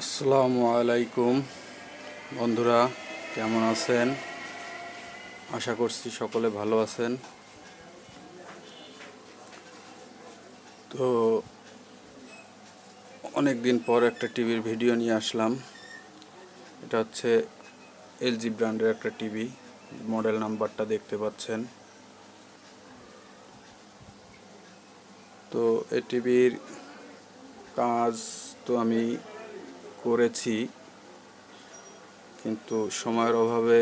আসসালামু আলাইকুম। বন্ধুরা, কেমন আছেন? আশা করছি সকলে ভালো আছেন। তো অনেক দিন পর একটা টিভির ভিডিও নিয়ে আসলাম। এটা হচ্ছে এলজি ব্র্যান্ডের একটা টিভি, মডেল নাম্বারটা দেখতে পাচ্ছেন। তো এই টিভির কাজ তো আমি করেছি, কিন্তু সময়ের অভাবে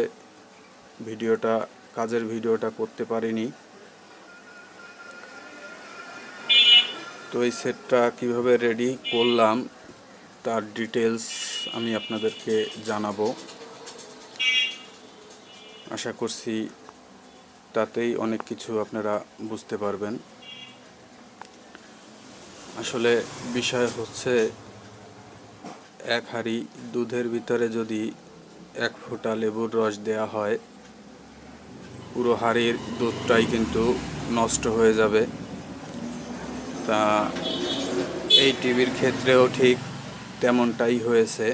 ভিডিওটা, কাজের ভিডিওটা করতে পারিনি। তো এই সেটটা কীভাবে রেডি করলাম, তার ডিটেলস আমি আপনাদেরকে জানাব। আশা করছি তাতেই অনেক কিছু আপনারা বুঝতে পারবেন। আসলে বিষয় হচ্ছে এক হাঁড়ি দুধের ভিতরে যদি এক ফোঁটা লেবুর রস দেয়া হয়, পুরো হাঁড়ির দুধটাই কিন্তু নষ্ট হয়ে যাবে। তা এই টিভির ক্ষেত্রেও ঠিক তেমনটাই হয়েছে।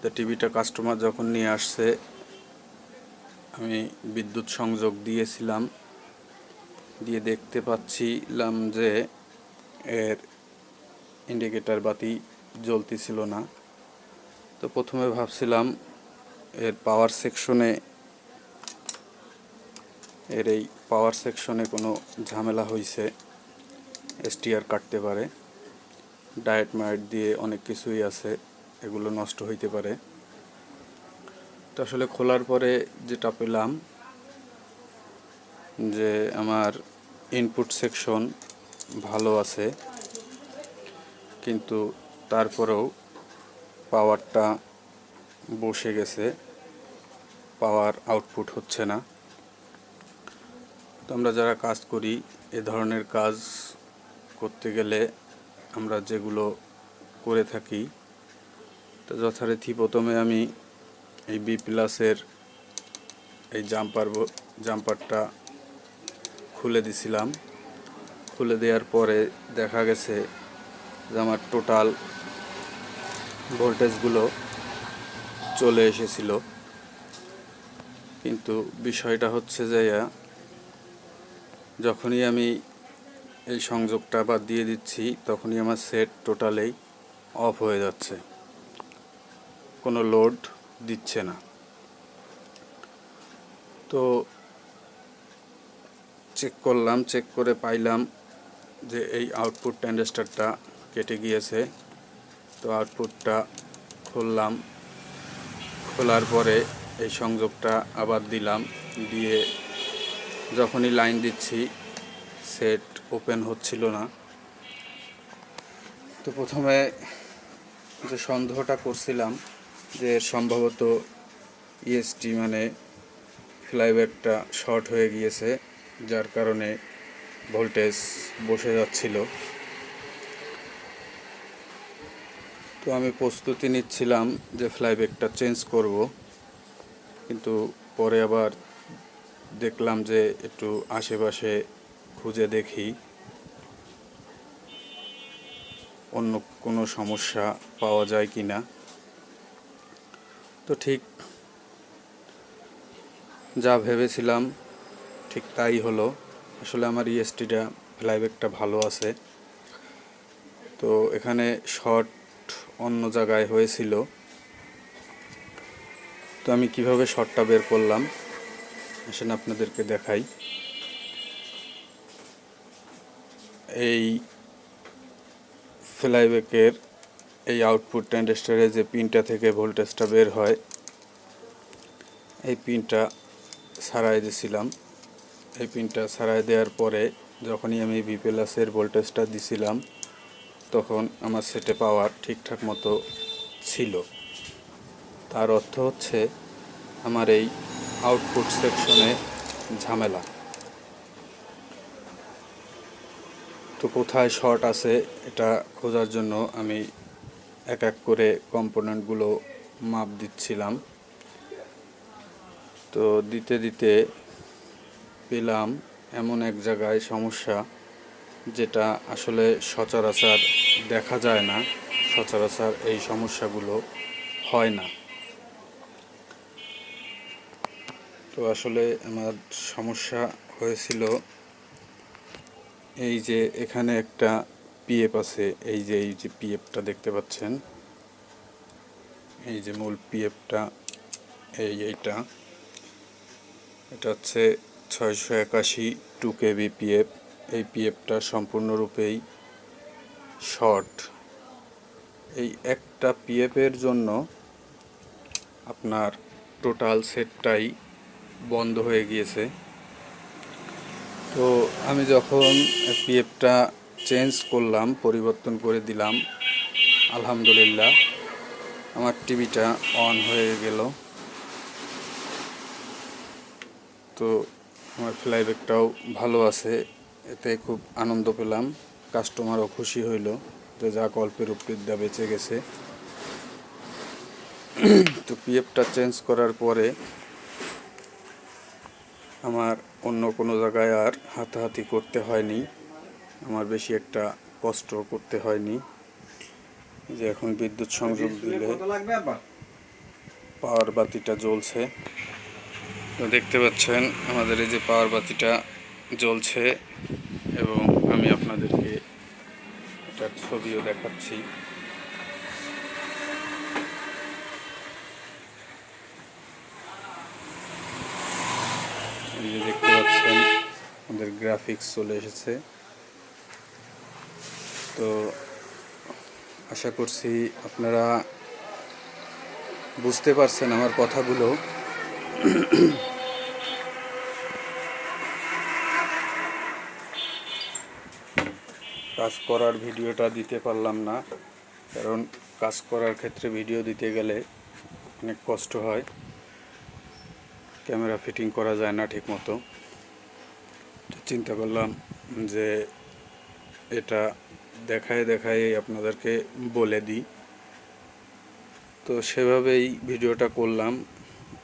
তা টিভিটা কাস্টমার যখন নিয়ে আসছে, আমি বিদ্যুৎ সংযোগ দিয়েছিলাম, দিয়ে দেখতে পাচ্ছিলাম যে এর ইন্ডিকেটার বাতি জ্বলতেছিল না। তো প্রথমে ভাবছিলাম এর পাওয়ার সেকশনে এর এই পাওয়ার সেকশনে কোনো ঝামেলা হয়েছে এসটিআর কাটতে পারে। ডায়েট মায়েট দিয়ে অনেক কিছুই আছে, এগুলো নষ্ট হইতে পারে। তো আসলে খোলার পরে যেটা পেলাম যে আমার ইনপুট সেকশন ভালো আছে, কিন্তু তারপরেও পাওয়ারটা বসে গেছে। পাওয়ার আউটপুট হচ্ছে না। তো আমরা যারা কাজ করি, এ ধরনের কাজ করতে গেলে আমরা যেগুলো করে থাকি, তো যথারীতি প্রথমে আমি এই বি প্লাসের এই জাম্পার জাম্পারটা খুলে দিছিলাম। খুলে দেওয়ার পরে দেখা গেছে আমার টোটাল ভোল্টেজগুলো চলে এসেছিল। কিন্তু বিষয়টা হচ্ছে যে যখনই আমি এই সংযোগটা আবার দিয়ে দিচ্ছি, তখনই আমার সেট টোটালেই অফ হয়ে যাচ্ছে। কোনো লোড দিচ্ছে না। তো চেক করলাম চেক করে পাইলাম যে এই আউটপুট ট্যান্ডেস্টারটা কেটে গিয়েছে। তো আউটপুটটা খুললাম। খোলার পরে এই সংযোগটা আবার দিলাম। দিয়ে যখনই লাইন দিচ্ছি সেট ওপেন হচ্ছিল না। তো প্রথমে যে সন্দেহটা করছিলাম যে সম্ভবত ইএসটি মানে ফ্লাইব্যাকটা শর্ট হয়ে গিয়েছে, যার কারণে ভোল্টেজ বসে যাচ্ছিল। তো আমি প্রস্তুতি নিচ্ছিলাম যে ফ্লাইব্যাকটা চেঞ্জ করব। কিন্তু পরে আবার দেখলাম যে একটু আশেপাশে খুঁজে দেখি অন্য কোনো সমস্যা পাওয়া যায় কি না তো ঠিক যা ভেবেছিলাম ঠিক তাই হলো। আসলে আমার ইএসটিটা ফ্লাইব্যাকটা ভালো আছে। তো এখানে শর্ট অন্য জায়গায় হয়েছিল। তো আমি কীভাবে শর্টটা বের করলাম, আসেন আপনাদেরকে দেখাই। এই ফ্লাইব্যাকের এই আউটপুট ট্যান্ডেস্টারে যে পিনটা থেকে ভোল্টেজটা বের হয়, এই পিনটা সারাই দিছিলাম। এই পিনটা সারাই দেওয়ার পরে যখনই আমি ভি প্লাসের ভোল্টেজটা দিছিলাম তখন আমার সেটে পাওয়ার ঠিকঠাক মতো ছিল। তার অর্থ হচ্ছে আমার এই আউটপুট সেকশনে ঝামেলা। তো কোথায় শর্ট আছে এটা খোঁজার জন্য আমি এক এক করে কম্পোনেন্টগুলো মাপ দিচ্ছিলাম। তো দিতে দিতে পেলাম এমন এক জায়গায় সমস্যা যেটা আসলে সচরাচর দেখা যায় না, সচরাচর এই সমস্যাগুলো হয় না। তো আসলে আমার সমস্যা হয়েছিল এই যে এখানে একটা পিএফ আছে, এই যে এই যে পিএফটা দেখতে পাচ্ছেন। এই যে মূল পিএফটা এই এইটা। এটা হচ্ছে ছয়শো একাশি টু কেবি পিএফ এই পিএফটা সম্পূর্ণরূপেই শর্ট এই একটা পিএফের জন্য আপনার টোটাল সেটটাই বন্ধ হয়ে গিয়েছে। তো আমি যখন পিএফটা চেঞ্জ করলাম, পরিবর্তন করে দিলাম, আলহামদুলিল্লাহ, আমার টিভিটা অন হয়ে গেল। তো আমার ফ্লাইব্যাকটাও ভালো আছে। এতে খুব আনন্দ পেলাম। কাস্টমারও খুশি হইল যে যা গল্পের উপরিদ্যা বেঁচে গেছে। তো পিএফটা চেঞ্জ করার পরে আমার অন্য কোনো জায়গায় আর হাতাহাতি করতে হয়নি। আমার বেশি একটা কষ্ট করতে হয়নি। যে এখন বিদ্যুৎ সংযোগ দিলে পাওয়ার বাতিটা জ্বলছে। তো দেখতে পাচ্ছেন আমাদের এই যে পাওয়ার বাতিটা জ্বলছে। এবং আমি আপনাদেরকে একটা ছবিও দেখাচ্ছি। দেখতে পাচ্ছেন, আমাদের গ্রাফিক্স চলে এসেছে। তো আশা করছি আপনারা বুঝতে পারছেন আমার কথাগুলো। কাজ করার ভিডিওটা দিতে পারলাম না। কারণ কাজ করার ক্ষেত্রে ভিডিও দিতে গেলে অনেক কষ্ট হয়। ক্যামেরা ফিটিং করা যায় না ঠিক মতো চিন্তা করলাম যে এটা দেখায় দেখায় আপনাদেরকে বলে দিই। তো সেভাবেই ভিডিওটা করলাম।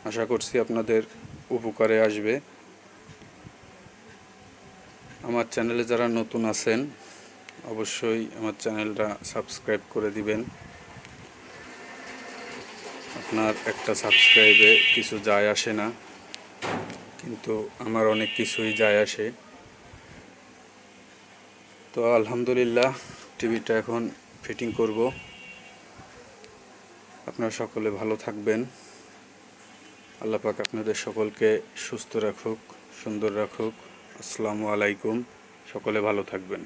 আশা করছি আপনাদের উপকারে আসবে। আমার চ্যানেলে যারা নতুন আছেন অবশ্যই আমার চ্যানেলটা সাবস্ক্রাইব করে দিবেন। আপনার একটা সাবস্ক্রাইবে কিছু যায় আসে না, কিন্তু আমার অনেক কিছুই যায় আসে। তো আলহামদুলিল্লাহ, টিভিটা এখন ফিটিং করব। আপনারা সকলে ভালো থাকবেন। আল্লাহ পাক আপনাদের সকলকে সুস্থ রাখুক, সুন্দর রাখুক। আসসালামু আলাইকুম, সকলে ভালো থাকবেন।